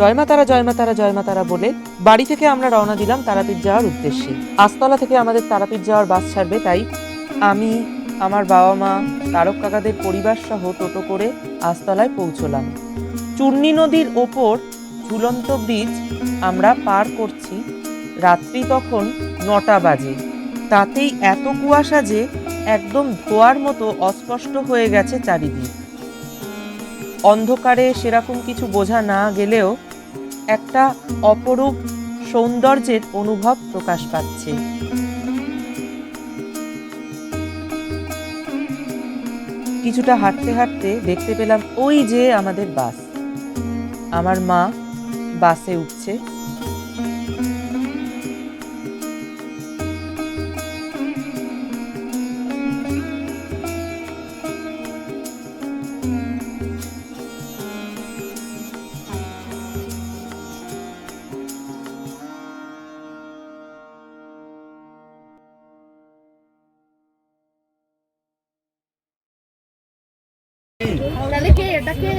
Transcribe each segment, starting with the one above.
জয় মা তারা জয় মা তারা জয় মা তারা বলে বাড়ি থেকে আমরা রওনা দিলাম তারাপীঠ যাওয়ার উদ্দেশ্যে। আস্তলা থেকে আমাদের তারাপীঠ যাওয়ার বাস ছাড়বে, তাই আমি, আমার বাবা মা, তারক কাকাদের পরিবার সহ টোটো করে আস্তলায় পৌঁছলাম। চূর্ণী নদীর ওপর ঝুলন্ত ব্রিজ আমরা পার করছি রাত্রি তখন নটা বাজে। তাতেই এত কুয়াশা যে একদম ধোয়ার মতো অস্পষ্ট হয়ে গেছে চারিদিক। অন্ধকারে সেরকম কিছু বোঝা না গেলেও একটা অপরূপ সৌন্দর্যের অনুভব প্রকাশ পাচ্ছে। কিছুটা হাঁটতে হাঁটতে দেখতে পেলাম ওই যে আমাদের বাস। আমার মা বাসে উঠছে। তাহলে কে? এটা কে?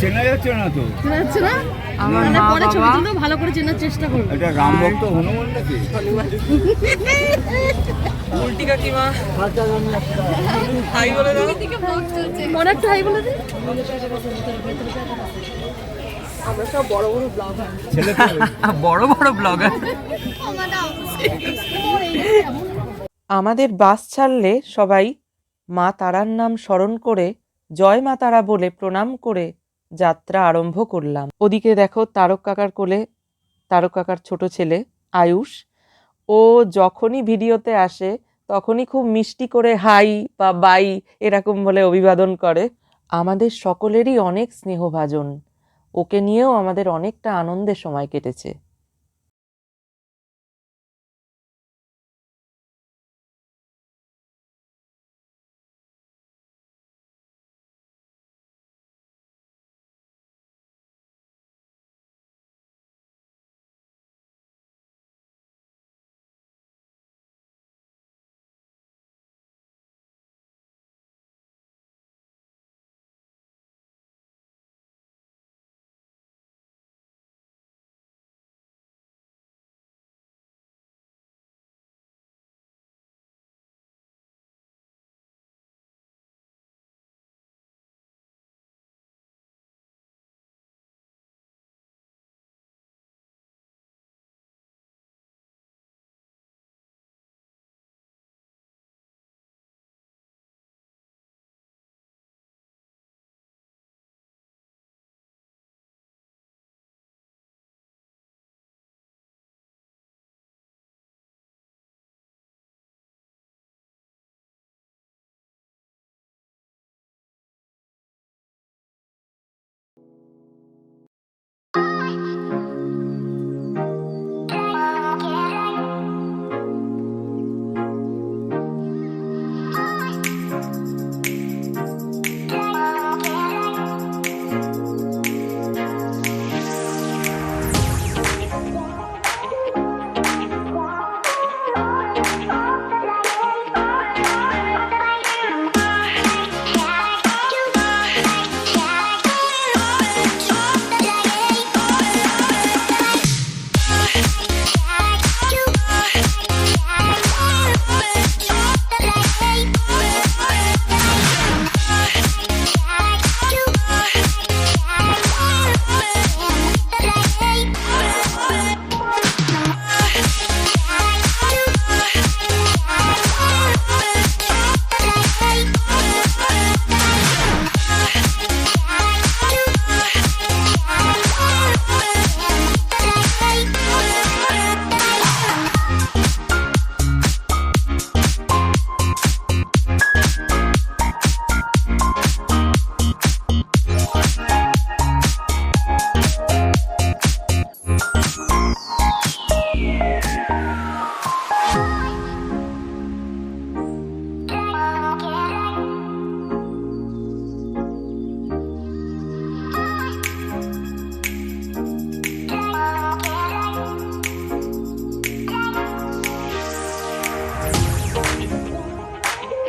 চেনা যাচ্ছে না তো। চেনা যাচ্ছে না? আমার মা বাবা। ভালো করে চেনার চেষ্টা করব। এটা রাম ভক্ত হনুমান নাকি? উল্টি কাকিমা। হাই বলে দাও। মনে একটা হাই বলে দে। ছেলে তো বড় বড় ব্লগার আমাদের বাস ছাড়লে সবাই মা তারার নাম স্মরণ করে জয় মা তারা বলে, প্রণাম করে যাত্রা আরম্ভ করলাম। ওদিকে দেখো তারক কাকার কোলে, তারক কাকার ছোট ছেলে আয়ুষ, ও যখনই ভিডিওতে আসে তখনই খুব মিষ্টি করে হাই বা বাই এরকম বলে অভিবাদন করে। আমাদের সকলেরই অনেক স্নেহভাজন। ওকে নিয়েও আমাদের অনেকটা আনন্দের সময় কেটেছে।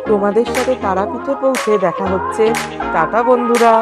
তোমাদের সাথে তারাপীঠে পৌঁছে দেখা হচ্ছে। টাটা বন্ধুরা।